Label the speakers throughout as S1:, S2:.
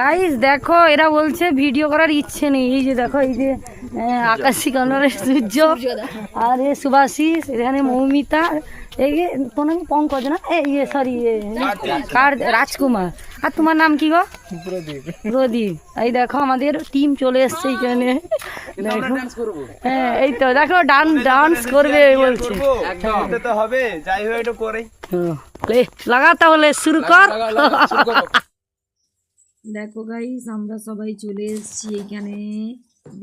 S1: Guys দেখো এরা বলছে ভিডিও করার ইচ্ছে নেই। এই যে দেখো এই যে আকাশি কালারের সূর্য। আর এ সুভাষিস এখানে মৌমিতা এই যে তোর নাম পঙ্কজ না? এই ইয়ে সরি কার রাজকুমার। আর তোমার নাম কি গো? প্রদীপ। এই দেখো আমাদের টিম চলে এসছে এইখানে হ্যাঁ এই তো দেখো ডান ডান্স করবে বলছে।
S2: হবে যাই হোক একটু করে।
S1: লাগা তাহলে শুরু কর। দেখো গাইস আমরা সবাই চলে এসেছি এইখানে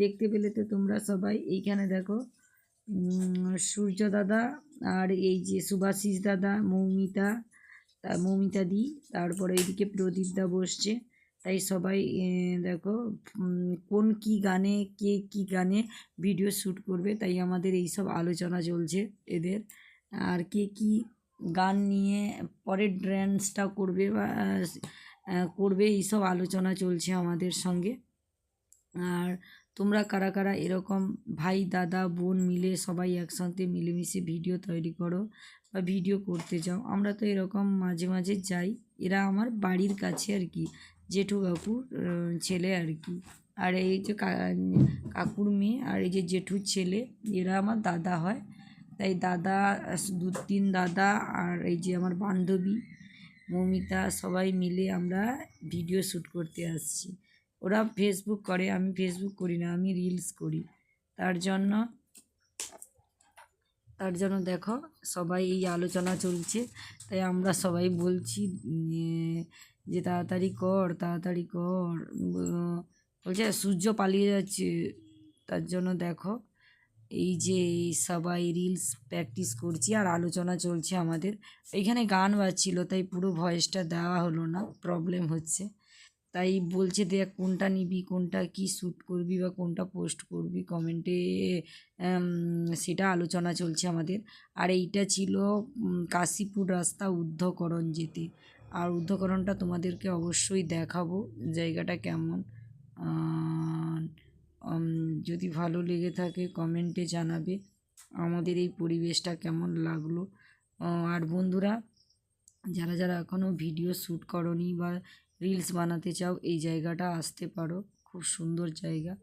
S1: দেখতে পেলে তো তোমরা সবাই। এইখানে দেখো সূর্য দাদা আর এই যে সুভাষিস দাদা, মৌমিতা মৌমিতা দি, তারপরে এইদিকে প্রদীপ দা বসছে। তাই সবাই দেখো কোন কি গানে, কে কি গানে ভিডিও শ্যুট করবে, তাই আমাদের এই সব আলোচনা চলছে এদের। আর কে কি গান নিয়ে পরের ড্যান্সটা করবে বা করবে এইসব আলোচনা চলছে আমাদের সঙ্গে। আর তোমরা কারা কারা এরকম ভাই, দাদা, বোন মিলে সবাই একসাথে মিলেমিশে ভিডিও তৈরি করো বা ভিডিও করতে যাও, আমরা তো এরকম মাঝে মাঝে যাই। এরা আমার বাড়ির কাছে আর কি, জেঠু কাকুর ছেলে আর কি। আর এই যে কাকুর মেয়ে আর এই যে জেঠুর ছেলে, এরা আমার দাদা হয়। তাই দাদা, দু, তিন দাদা আর এই যে আমার বান্ধবী মমিতা সবাই মিলে আমরা ভিডিও শ্যুট করতে আসছি। ওরা ফেসবুক করে, আমি ফেসবুক করি না, আমি রিলস করি। তার জন্য তার জন্য দেখো, সবাই এই আলোচনা চলছে। তাই আমরা সবাই বলছি যে তাড়াতাড়ি কর তাড়াতাড়ি কর। বলছে, সূর্য পালিয়ে যাচ্ছে। তার জন্য দেখো এই যে সবাই রিলস প্র্যাকটিস করছি আর আলোচনা চলছে আমাদের। এখানে গান বাজছিল, তাই পুরো ভয়েসটা দেওয়া হলো না প্রবলেম হচ্ছে। তাই বলছে দেখ কোনটা নিবি, কোনটা কি শ্যুট করবি বা কোনটা পোস্ট করবি কমেন্টে সেটা আলোচনা চলছে আমাদের। আর এইটা ছিল কাশীপুর রাস্তা ঊর্ধ্বকরণ যেতে। আর ঊর্ধ্বকরণটা তোমাদেরকে অবশ্যই দেখাবো জায়গাটা কেমন। যদি ভালো লেগে থাকে কমেন্টে জানাবে আমাদের এই পরিবেশটা কেমন লাগল। আর বন্ধুরা, যারা যারা এখনও ভিডিও শ্যুট করনি বা রিলস বানাতে চাও, এই জায়গাটা আসতে পারো। খুব সুন্দর জায়গা।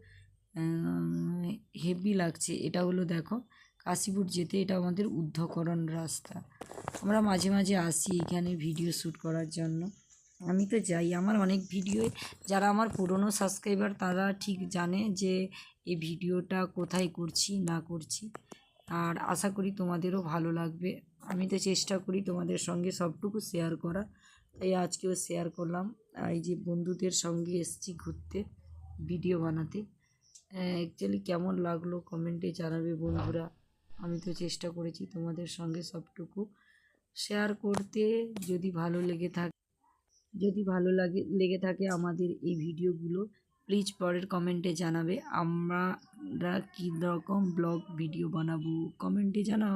S1: হেভি লাগছে। এটা হলো দেখো, কাশীপুর যেতে এটা আমাদের ঊর্ধ্বকরণ রাস্তা। আমরা মাঝে মাঝে আসি এখানে ভিডিও শ্যুট করার জন্য। আমি তো যাই। আমার অনেক ভিডিও, যারা আমার পুরনো সাবস্ক্রাইবার তারা ঠিক জানে যে এই ভিডিওটা কোথায় করছি, না করছি। আর আশা করি তোমাদেরও ভালো লাগবে। আমি তো চেষ্টা করি তোমাদের সঙ্গে সবটুকু শেয়ার করা তাই আজকেও শেয়ার করলাম। এই যে বন্ধুদের সঙ্গে এসেছি ঘুরতে ভিডিও বানাতে। অ্যাকচুয়ালি কেমন লাগল কমেন্টে জানাবে বন্ধুরা। আমি তো চেষ্টা করেছি তোমাদের সঙ্গে সবটুকু শেয়ার করতে। যদি ভালো লেগে থাকে যদি ভালো লাগে, লেগে থাকে আমাদের এই ভিডিওগুলো প্লিজ পরের কমেন্টে জানাবে। আমরা কী রকম ব্লগ ভিডিও বানাবো? কমেন্টে জানাও।